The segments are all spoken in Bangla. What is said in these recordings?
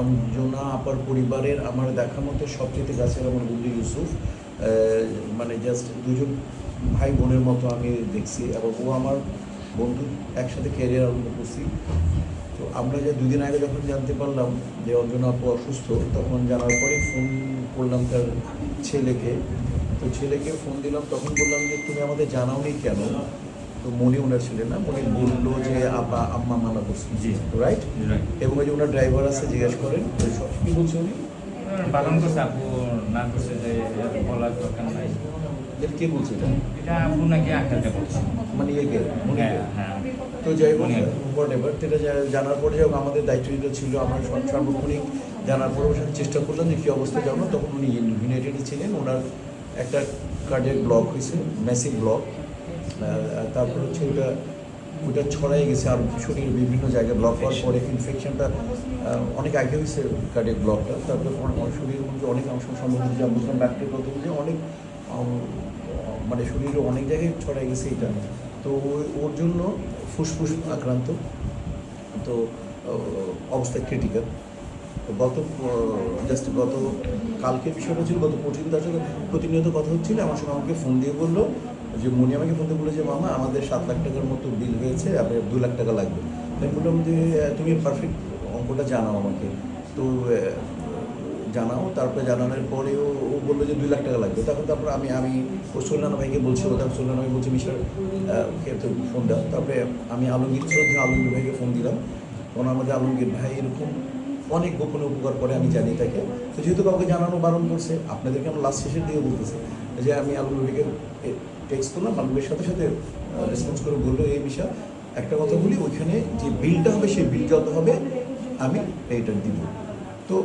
অঞ্জনা আপার পরিবারের আমার দেখা মতো সবচেয়ে কাছের আমার বন্ধু ইউসুফ মানে জাস্ট দুজন ভাই বোনের মতো আমি দেখছি এবং ও আমার বন্ধু, একসাথে ক্যারিয়ার আরম্ভ করছি। তো আমরা যে দুদিন আগে যখন জানতে পারলাম যে অঞ্জনা আপু অসুস্থ, তখন জানার পরে ফোন করলাম তার ছেলেকে। তো ছেলেকে ফোন দিলাম, তখন বললাম যে, তুমি আমাদের জানাওনি কেন? তো মনি ওনার ছিলেন না মনি বলল যে আব্বা আম্মা মানা করছে। জি। রাইট এবং ওই যে ওনার ড্রাইভার আছে জিজ্ঞেস করেন কি বলছে উনি? পালন করছে আপু না করছে যে এত বলার দরকার নাই। কে বলছে এটা? এটা আপু নাকি আখ্যাতে বলছে। মানে ইয়েকে মনিকে হ্যাঁ হ্যাঁ। তো যাই হোক মনি। হোয়াট এভার সেটা জানার পরে যখন আমাদের দায়িত্ব যেটা ছিল আমরা সার্বক্ষণিক জানার পরে চেষ্টা করলাম যে কী অবস্থা জানো তখন উনি ইউনাইটেডে ছিলেন ওনার একটা কার্ডিয়াক ব্লক হয়েছে ম্যাসিভ ব্লক তারপর হচ্ছে ওটা ওটা ছড়াই গেছে আর শরীরের বিভিন্ন জায়গায় ব্লক হওয়ার পরে ইনফেকশনটা অনেক আগে হয়েছে কার্ডিয়াক ব্লকটা তারপর শরীরের মধ্যে অনেক অংশ সম্বন্ধে যা বুঝলাম ডাক্তারের কথা বলছে অনেক মানে শরীরে অনেক জায়গায় ছড়াই গেছে এটা। তো ওর জন্য ফুসফুস আক্রান্ত, তো অবস্থা ক্রিটিক্যাল গত জাস্ট গত, কালকে বিষয়টা ছিল, গত পরশু তার সাথে প্রতিনিয়ত কথা হচ্ছিল, আমার সঙ্গে আমাকে ফোন দিয়ে বলল যে মনি আমাকে ফোন দিয়ে বলল যে মামা, আমাদের সাত লাখ টাকার মতো বিল হয়েছে, আপনার দু লাখ টাকা লাগবে। তাই বললাম যে, তুমি পারফেক্ট অঙ্কটা জানাও আমাকে। তো জানাও, তারপরে জানানোর পরেও ও বলল যে, দুই লাখ টাকা লাগবে। তখন তারপর আমি আমি ও সোলানা ভাইকে বলছিল তারপর সোলানা ভাই বলছে মিশার তো ফোন দাও। তারপরে আমি আলমগীর শ্রদ্ধা আলমগীর ভাইকে ফোন দিলাম। তখন আমাদের আলমগীর ভাই এরকম অনেক গোপনে উপকার করে, আমি জানি তাকে। তো যেহেতু কাউকে জানানো বারণ করছে, আপনাদেরকে আমার লাস্ট শেষের দিকে বলতেছে। যে, আমি আলমগীর ভাইকে টেক্সট করলাম আলমগীর সাথে সাথে রেসপন্স করে বলল এই বিষয়। একটা কথা বলি, ওইখানে যে বিলটা হবে, সেই বিল যত হবে, আমি এইটা দিব। তো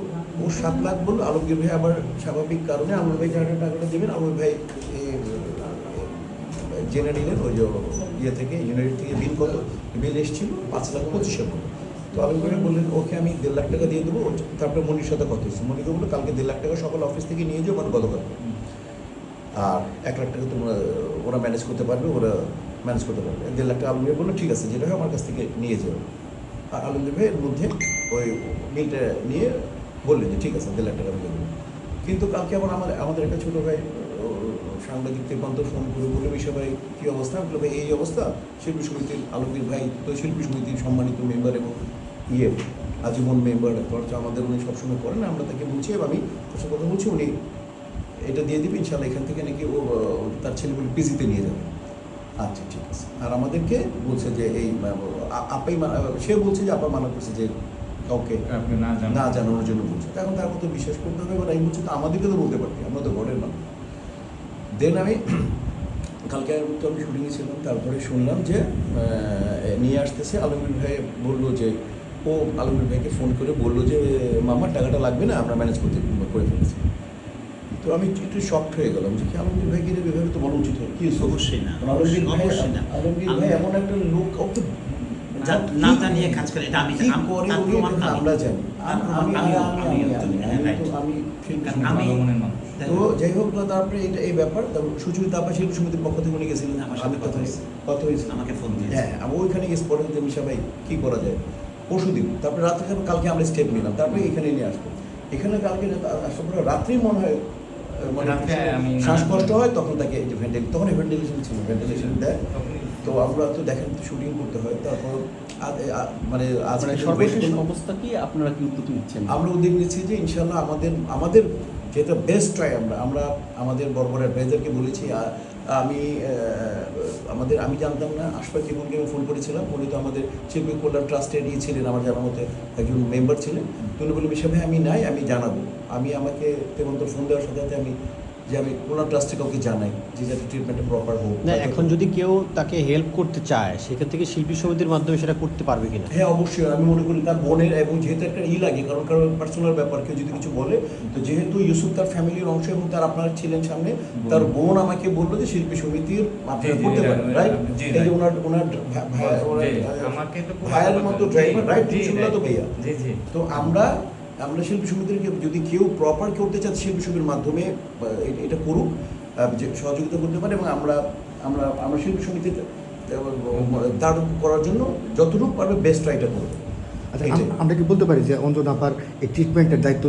ও সাত লাখ বলল, আলমগীর ভাই আবার স্বাভাবিক কারণে আলমগীর ভাই যারা টাকাটা দেবেন, আলমগীর ভাই জেনে নিলেন, ওই যে ইয়ে থেকে ইউনাইটেড থেকে বিল কত বিল এসেছিল পাঁচ লাখ পঁচিশের মতো। তো আলমগীর ভাই বললেন, ওকে, আমি দেড় লাখ টাকা দিয়ে দেবো তারপরে মনির সাথে কথা হয়েছে। মনিকে বলল, কালকে দেড় লাখ টাকা সকাল অফিস থেকে নিয়ে যাও মানে গতকাল। আর এক লাখ টাকা তোমরা ওরা ম্যানেজ করতে পারবে ওরা ম্যানেজ করতে পারবে। দেড় লাখ টাকা আলমগীর বলল ঠিক আছে যেটা হয় আমার কাছ থেকে নিয়ে যাও। আর আলমগীর ভাই এর মধ্যে ওই বিলটা নিয়ে বললেন যে ঠিক আছে দেড় লাখ টাকা দিয়ে কিন্তু কালকে আবার আমার আমাদের একটা ছোটো ভাই সাংবাদিক দেবান্ত ফোন করে বলে বিষয় ভাই কী অবস্থা? আমি বললাম, ভাই এই অবস্থা। শিল্পী সমিতির আলমগীর ভাই তো শিল্পী সমিতির সম্মানিত মেম্বার এবং ইয়ে আজীবন মেম্বার খরচা আমাদের উনি সবসময় করেন আমরা তাকে বলছি আমি কথা বলছি উনি এটা দিয়ে দিবে ইনশাল্লাহ এখান থেকে নাকি ও তার ছেলেগুলো পিজিতে নিয়ে যাবে। আচ্ছা ঠিক আছে। আর আমাদেরকে বলছে যে এই আপাই সে বলছে যে আপা মানা করছে যে কাউকে আপনি না জানেন। না জানানোর জন্য বলছে। এখন তার মতো বিশ্বাস করতে হবে এবার আমি বলছি তো আমাদেরকে তো বলতে পারতি আমরা তো ঘরের না দেন আমি কালকে তো আমি শুটিংয়ে ছিলাম তারপরে শুনলাম যে নিয়ে আসতেছে আলমগীর ভাই বলল যে ও আলমগীর ভাইকে ফোন করে বলল যে মামার টাকাটা লাগবে না আমরা ম্যানেজ করতে করে ফেলেছি। তো আমি একটু শক্ট হয়ে গেলাম যে কি আলমগীর ভাইকে এর এভাবে তো বলা উচিত হয়? কি অবশ্যই না, আলমগীর ভাই অবশ্যই না। আলমগীর ভাই এমন একটা লোক ওকে যা- কি- না জানিয়ে কাজ করে, এটা আমি- কি আম- করে তার উনি প্রমাণ এটা আমি- আমরা জানি। আমি- আমিও- আমি- আমিও আমি- জানি, আমি right. তো- আমি শিল্পী কারণ সমিতি- আমি- ভালো মনের মানুষ। তো যাই হোক না তারপরে এটা এই ব্যাপার। সুচরিতা আপা শিল্পী সমিতির পক্ষ থেকে উনি গেছিলেন। আমার সাথে কথা হয়েছে। কথা হয়েছে। আমাকে ফোন। হ্যাঁ আমি ওইখানে গেছি পরে যে মিশা কী করা যায়? পরশু দিন। তারপরে রাত্রে কালকে আমরা স্টেপ নিলাম। তারপরে এখানে নিয়ে আসব। এখানে কালকে আসার পরে রাত্রেই মনে হয় মানে শ্বাসকষ্ট হয় তখন তাকে যে তখন ভেন্টিলেশন ছিল ভেন্টিলেশন দেয়। তো আমরা তো দেখেন শুটিং করতে হয় তারপর মানে আজকে মানে সর্বশেষ অবস্থা কি? আপনারা কি উদ্যোগ নিচ্ছেন? আমরা উদ্যোগ নিচ্ছি যে ইনশাল্লাহ আমাদের আমাদের যেটা বেস্ট ট্রাই আমরা আমরা আমাদের বড় বড় অ্যাডভাইজারকে বলেছি আমি আমাদের আমি জানতাম না আশফাক জীবনকে আমি ফোন করেছিলাম উনি তো আমাদের শিল্পী কল্যাণ ট্রাস্টের ইয়ে ছিলেন আমার জানার মতে একজন মেম্বার ছিলেন। তো উনি বলে বিষয় ভাই আমি নাই আমি জানাব। আমি আমাকে তেমন্ত ফোন দেওয়ার সাথে সাথে আমি যে আমি কল্যাণ ট্রাস্টে কাউকে জানাই যে যাতে ট্রিটমেন্টটা প্রপার হোক। না এখন যদি কেউ তাকে হেল্প করতে চায় সেক্ষেত্রে কি শিল্পী সমিতির মাধ্যমে সেটা করতে পারবে কিনা? হ্যাঁ অবশ্যই। আমি মনে করি তার বোনের এবং যেহেতু একটা ই লাগে কারণ কারণ পার্সোনাল ব্যাপার কেউ যদি কিছু বলে তো যেহেতু ইউসুফ তার ফ্যামিলির অংশ এবং তার আপনার ছিলেন সামনে তার বোন আমাকে বলল যে শিল্পী সমিতির আপনারা জি, করতে পারেন রাইট এই যে ওনার ওনার ওনার, ভাইয়ের মতো ড্রাইভার রাইট তো ভাইয়া। জি জি। তো আমরা আমরা শিল্প সমিতিকে যদি কেউ প্রপার করতে চান শিল্প সমিতির মাধ্যমে এটা করুক যে সহযোগিতা করতে পারে এবং আমরা আমরা আমরা শিল্প সমিতির দাঁড় করার জন্য যতটুকু পারবে বেস্ট ট্রাইটা করব। আচ্ছা আমরা কি বলতে পারি যে অঞ্জন আপার এই ট্রিটমেন্টের দায়িত্ব